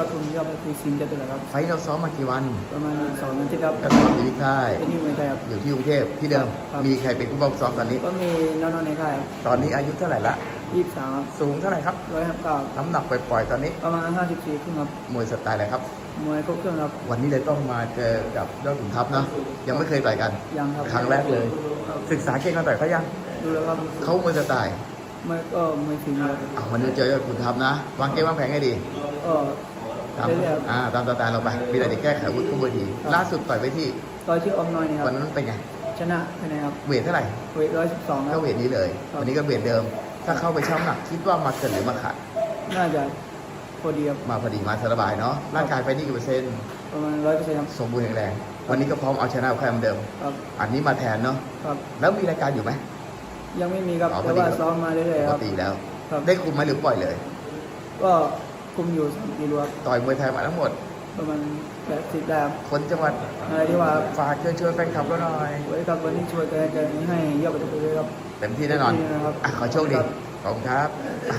ครับผมยอดไปคุยซินจะเป็นไรครับ ไฟท์เราซ้อมมากี่วันประมาณสองนาทีครับก็ซ้อมอยู่ที่ค่าย เป็นที่เมืองไทยครับ อยู่ที่กรุงเทพที่เดิม ครับ มีใครเป็นผู้บังคับซ้อมตอนนี้ ก็มีน้องๆในค่ายตอนนี้อายุเท่าไหร่ละ ยี่สิบสามสูงเท่าไหร่ครับ ร้อยห้าเก้าน้ำหนักปล่อยๆตอนนี้ ประมาณห้าสิบสี่ขึ้นครับมวยสไตล์อะไรครับ มวยครบเครื่องครับวันนี้เลยต้องมาเจอกับยอดขุนทัพนะ ยังไม่เคยต่อยกัน ยังครับครั้งแรกเลย ครับศึกษาเก่งกันต่อยเขายังดูแล้วครับเขามวยสไตล์ไม่ก็ไม่ถึงครับอะวันนี้เจอยอดขุนทัพนะ วางเกมวางแผนให้ดี ก็ ตามเรื่อยๆครับอ่าตามสไตล์เราไป มีอะไรเดี๋ยวแก้ไขอาวุฒิทุกเวทีครับล่าสุดต่อยไปที่ต่อยที่ออมน้อยนี่ครัวันบนั้นเป็นไงชนะคะแนนครับเวทเท่าไหร่เวทร้อยสิบสองครัก็บเวทนี้เลยครับวันนี้ก็เวทเดิม ถ้าเข้าไปช่ำหนักคิดว่ามาเกินหรือมาขาดน่าจะพอดีครับมาพอดีมาสบายเนาะร่างกายไปนี่กี่เปอร์เซ็นต์ประมาณร้อยเปอร์เซ็นต์ครับสมบูรณ์แข็งแรงวันนี้ก็พร้อมเอาชนะใครเหมือนเดิมครับอันนี้มาแทนเนาะครับแล้วมีรายการอยู่ไหมยังไม่มีครับอ๋อแต่ว่าพอดีครับซ้อมมาเรื่อยปๆคกรับติแล้วครับได้คุมไหมหรือปล่อยเลย ก็ คุมอยู่สามกิโลครับต่อยมวยไทยมาทั้งหมด ประมาณแปดสิบได้ครับคนจังหวัดอะไรที่ว่าฝากเชิญชวนแฟนคลับก็หน่อยไว้ครับวันนี้ช่วยกันกันให้ยอดไปทุกคนเลยครับ เต็มที่แน่นอนเต็มที่นะครับ อะขอโชคดี ครับ ขอบคุณครับ